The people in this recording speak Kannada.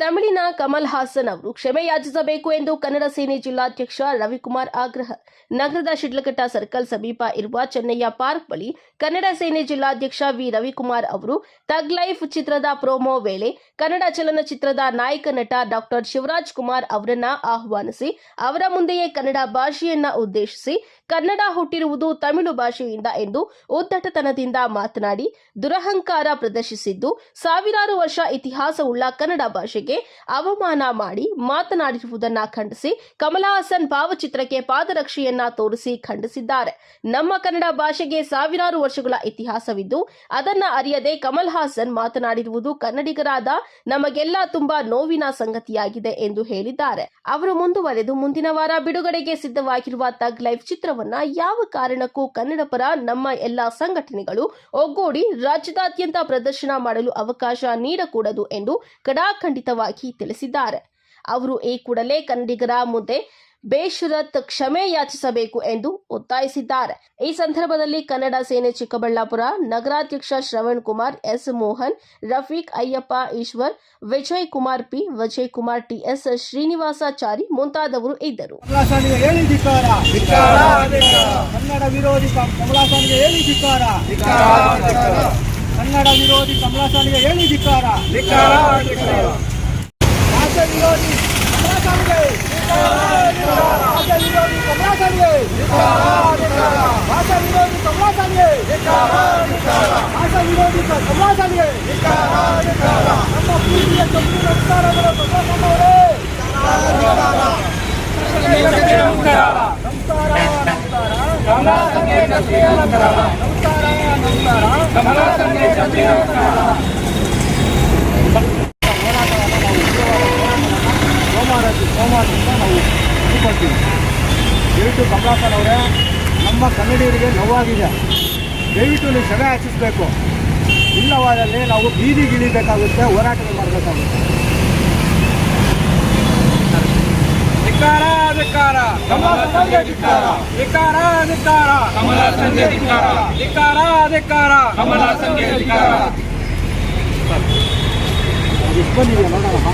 ತಮಿಳಿನ ಕಮಲ್ ಹಾಸನ್ ಅವರು ಕ್ಷಮೆ ಯಾಚಿಸಬೇಕು ಎಂದು ಕನ್ನಡ ಸೇನೆ ಜಿಲ್ಲಾಧ್ಯಕ್ಷ ರವಿಕುಮಾರ್ ಆಗ್ರಹ. ನಗರದ ಶಿಡ್ಲಘಟ್ಟ ಸರ್ಕಲ್ ಸಮೀಪ ಇರುವ ಚೆನ್ನಯ್ಯ ಪಾರ್ಕ್ ಬಳಿ ಕನ್ನಡ ಸೇನೆ ಜಿಲ್ಲಾಧ್ಯಕ್ಷ ವಿ. ರವಿಕುಮಾರ್ ಅವರು ತಗ್ ಲೈಫ್ ಚಿತ್ರದ ಪ್ರೋಮೋ ವೇಳೆ ಕನ್ನಡ ಚಲನಚಿತ್ರದ ನಾಯಕ ನಟ ಡಾಕ್ಟರ್ ಶಿವರಾಜ್ ಕುಮಾರ್ ಅವರನ್ನ ಆಹ್ವಾನಿಸಿ, ಅವರ ಮುಂದೆಯೇ ಕನ್ನಡ ಭಾಷೆಯನ್ನ ಉದ್ದೇಶಿಸಿ, ಕನ್ನಡ ಹುಟ್ಟಿರುವುದು ತಮಿಳು ಭಾಷೆಯಿಂದ ಎಂದು ಉದ್ದಟತನದಿಂದ ಮಾತನಾಡಿ, ದುರಹಂಕಾರ ಪ್ರದರ್ಶಿಸಿದ್ದು, ಸಾವಿರಾರು ವರ್ಷ ಇತಿಹಾಸವುಳ್ಳ ಕನ್ನಡ ಭಾಷೆಗೆ ಅವಮಾನ ಮಾಡಿ ಮಾತನಾಡಿರುವುದನ್ನ ಖಂಡಿಸಿ ಕಮಲ ಹಾಸನ್ ಭಾವಚಿತ್ರಕ್ಕೆ ಪಾದರಕ್ಷೆಯನ್ನ ತೋರಿಸಿ ಖಂಡಿಸಿದ್ದಾರೆ. ನಮ್ಮ ಕನ್ನಡ ಭಾಷೆಗೆ ಸಾವಿರಾರು ವರ್ಷಗಳ ಇತಿಹಾಸವಿದ್ದು, ಅದನ್ನ ಅರಿಯದೆ ಕಮಲ್ ಹಾಸನ್ ಮಾತನಾಡಿರುವುದು ಕನ್ನಡಿಗರಾದ ನಮಗೆಲ್ಲ ತುಂಬಾ ನೋವಿನ ಸಂಗತಿಯಾಗಿದೆ ಎಂದು ಹೇಳಿದ್ದಾರೆ. ಅವರು ಮುಂದುವರೆದು ಮುಂದಿನ ವಾರ ಬಿಡುಗಡೆಗೆ ಸಿದ್ಧವಾಗಿರುವ ತಗ್ ಲೈಫ್ ಚಿತ್ರವನ್ನ ಯಾವ ಕಾರಣಕ್ಕೂ ಕನ್ನಡ ಪರ ನಮ್ಮ ಎಲ್ಲಾ ಸಂಘಟನೆಗಳು ಒಗ್ಗೂಡಿ ರಾಜ್ಯದಾದ್ಯಂತ ಪ್ರದರ್ಶನ ಮಾಡಲು ಅವಕಾಶ ನೀಡಕೂಡದು ಎಂದು ಕಡಾಖಂಡಿತವಾಗಿ ತಿಳಿಸಿದ್ದಾರೆ. ಅವರು ಈ ಕೂಡಲೇ ಕನ್ನಡಿಗರ ಮುಂದೆ ಬೇಷರತ್ ಕ್ಷಮೆ ಯಾಚಿಸಬೇಕು ಎಂದು ಒತ್ತಾಯಿಸಿದ್ದಾರೆ. ಈ ಸಂದರ್ಭದಲ್ಲಿ Kannada Sene Chikkaballapur ನಗರಾಧ್ಯಕ್ಷ Shravan Kumar S Mohan Rafiq Ayyappa Eshwar Vijay Kumar P Vijay Kumar T S Srinivasachari ಮುಂತಾದವರು ಇದ್ದರು. ಕಮಲಾಸನಿಗೆ ಹೇಳಿ ಧಿಕ್ಕಾರ? ಧಿಕ್ಕಾರ, ಧಿಕ್ಕಾರ. ಕನ್ನಡ ವಿರೋಧಿ ಭಾಷೆ ವಿರೋಧಿ ಕಮಲಾಸನಿಗೆ ನಮ್ಮ ಪ್ರೀತಿಯ ತಪ್ಪು ನಮಸ್ಕಾರಗಳು ಕಮಲಾಸನವರೇ ನಮಸ್ಕಾರ ನಮಸ್ಕಾರ ಸೋಮವಾರ ಸೋಮವಾರದಿಂದ ನಾವು ಹಮ್ಮಿಕೊಳ್ತೀವಿ ದಯವಿಟ್ಟು ಕಮಲಾಸನ್ ಅವರೇ ನಮ್ಮ ಕನ್ನಡಿಗರಿಗೆ ನೋವಾಗಿದೆ ದಯವಿಟ್ಟು ನೀವು ಕ್ಷಮೆ ಯಾಚಿಸಬೇಕು ಇಲ್ಲವಾದಲ್ಲಿ ನಾವು ಬೀದಿಗಿಳಿಬೇಕಾಗುತ್ತೆ ಹೋರಾಟ ಮಾಡಬೇಕಾಗುತ್ತೆ. ಧಿಕ್ಕಾರ ಧಿಕ್ಕಾರ. ಕಮಲಾಸನ್ಗೆ ಧಿಕ್ಕಾರ. ಧಿಕ್ಕಾರ ಧಿಕ್ಕಾರ. ಕಮಲ ಸಂಜೆ ಧಿಕ್ಕಾರ. ಅಧಿಕಾರ ನೋಡೋಣ.